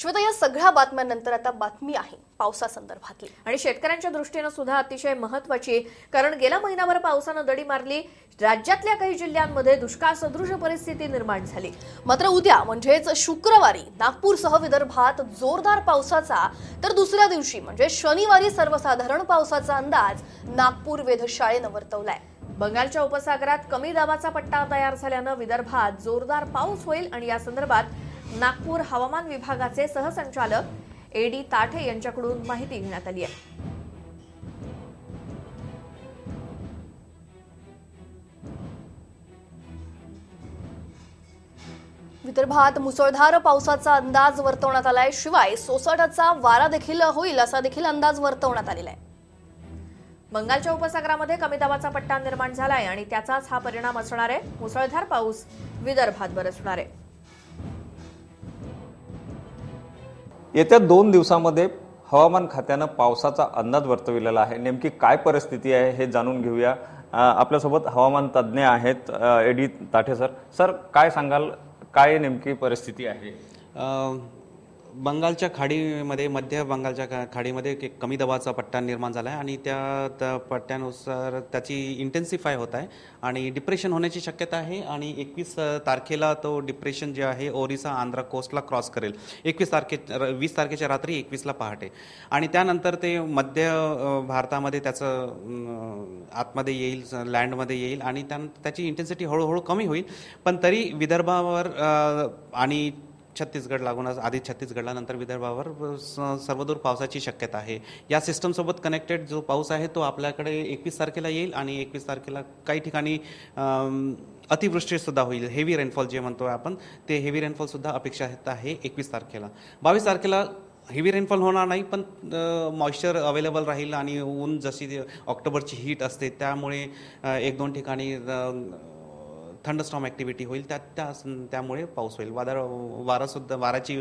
श्वेता या सगळ्या बातम्यांनंतर आता बातमी आहे पावसासंदर्भातली. आणि शेतकऱ्यांच्या दृष्टीनं सुद्धा अतिशय महत्वाची कारण गेल्या महिनाभर पावसानं दडी मारली. राज्यातल्या काही जिल्ह्यांमध्ये दुष्काळ सदृश परिस्थिती निर्माण झाली. मात्र उद्या म्हणजेच शुक्रवारी नागपूरसह विदर्भात जोरदार पावसाचा तर दुसऱ्या दिवशी म्हणजे शनिवारी सर्वसाधारण पावसाचा अंदाज नागपूर वेधशाळेनं वर्तवलाय. बंगालच्या उपसागरात कमी दाबाचा पट्टा तयार झाल्यानं विदर्भात जोरदार पाऊस होईल आणि या संदर्भात नागपूर हवामान विभागाचे सहसंचालक एडी ताठे यांच्याकडून माहिती घेण्यात आली आहे. विदर्भात मुसळधार पावसाचा अंदाज वर्तवण्यात आलाय. शिवाय सोसाट्याचा वारा देखील होईल असा देखील अंदाज वर्तवण्यात आलेला आहे. बंगालच्या उपसागरामध्ये कमी दाबाचा पट्टा निर्माण झालाय आणि त्याचाच हा परिणाम असणार आहे. मुसळधार पाऊस विदर्भात बरसणार आहे. येत्या दोन दिवसामध्ये हवामान खात्यानं पावसाचा अंदाज वर्तविलेला आहे. नेमकी काय परिस्थिती आहे हे जाणून घेऊया. आपल्यासोबत हवामान तज्ज्ञ आहेत एडी ताठे सर. सर काय सांगाल? काय नेमकी परिस्थिती आहे? बंगालच्या खाडीमध्ये मध्य बंगालच्या खा- खाडीमध्ये एक कमी दबावाचा पट्टा निर्माण झाला आहे आणि त्या त्या पट्ट्यानुसार त्याची इंटेन्सिफाय होत आहे आणि डिप्रेशन होण्याची शक्यता आहे आणि एकवीस तारखेला तो डिप्रेशन जे आहे ओरिसा आंध्र कोस्टला क्रॉस करेल. एकवीस तारखे र- वीस तारखेच्या रात्री एकवीसला पहाटे. आणि त्यानंतर ते मध्य भारतामध्ये त्याचं आतमध्ये येईल लँडमध्ये येईल आणि त्यान त्याची इंटेन्सिटी हळूहळू कमी होईल. पण तरी विदर्भावर आणि छत्तीसगड लागूनच आधी छत्तीसगडला नंतर विदर्भावर स- सर्वदूर पावसाची शक्यता आहे. या सिस्टमसोबत कनेक्टेड जो पाऊस आहे तो आपल्याकडे एकवीस तारखेला येईल आणि एकवीस तारखेला काही ठिकाणी अतिवृष्टीसुद्धा होईल. हेवी रेनफॉल जे म्हणतो आपण ते हेवी रेनफॉलसुद्धा अपेक्षा आहे एकवीस तारखेला. बावीस तारखेला हेवी रेनफॉल होणार नाही पण मॉइश्चर अवेलेबल राहील आणि ऊन जशी ऑक्टोबरची हीट असते त्यामुळे एक दोन ठिकाणी थंडस्टॉम ॲक्टिव्हिटी होईल त्या त्या त्यामुळे पाऊस होईल. वादळ वारासुद्धा वाराची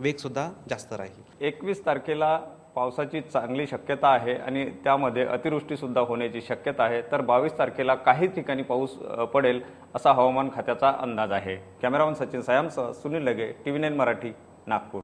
वेगसुद्धा जास्त राहील. एकवीस तारखेला पावसाची चांगली शक्यता आहे आणि त्यामध्ये अतिवृष्टीसुद्धा होण्याची शक्यता आहे. तर बावीस तारखेला काही ठिकाणी पाऊस पडेल असा हवामान खात्याचा अंदाज आहे. Cameraman Sachin सायामसह Sunil Lage T V nine Marathi Nagpur.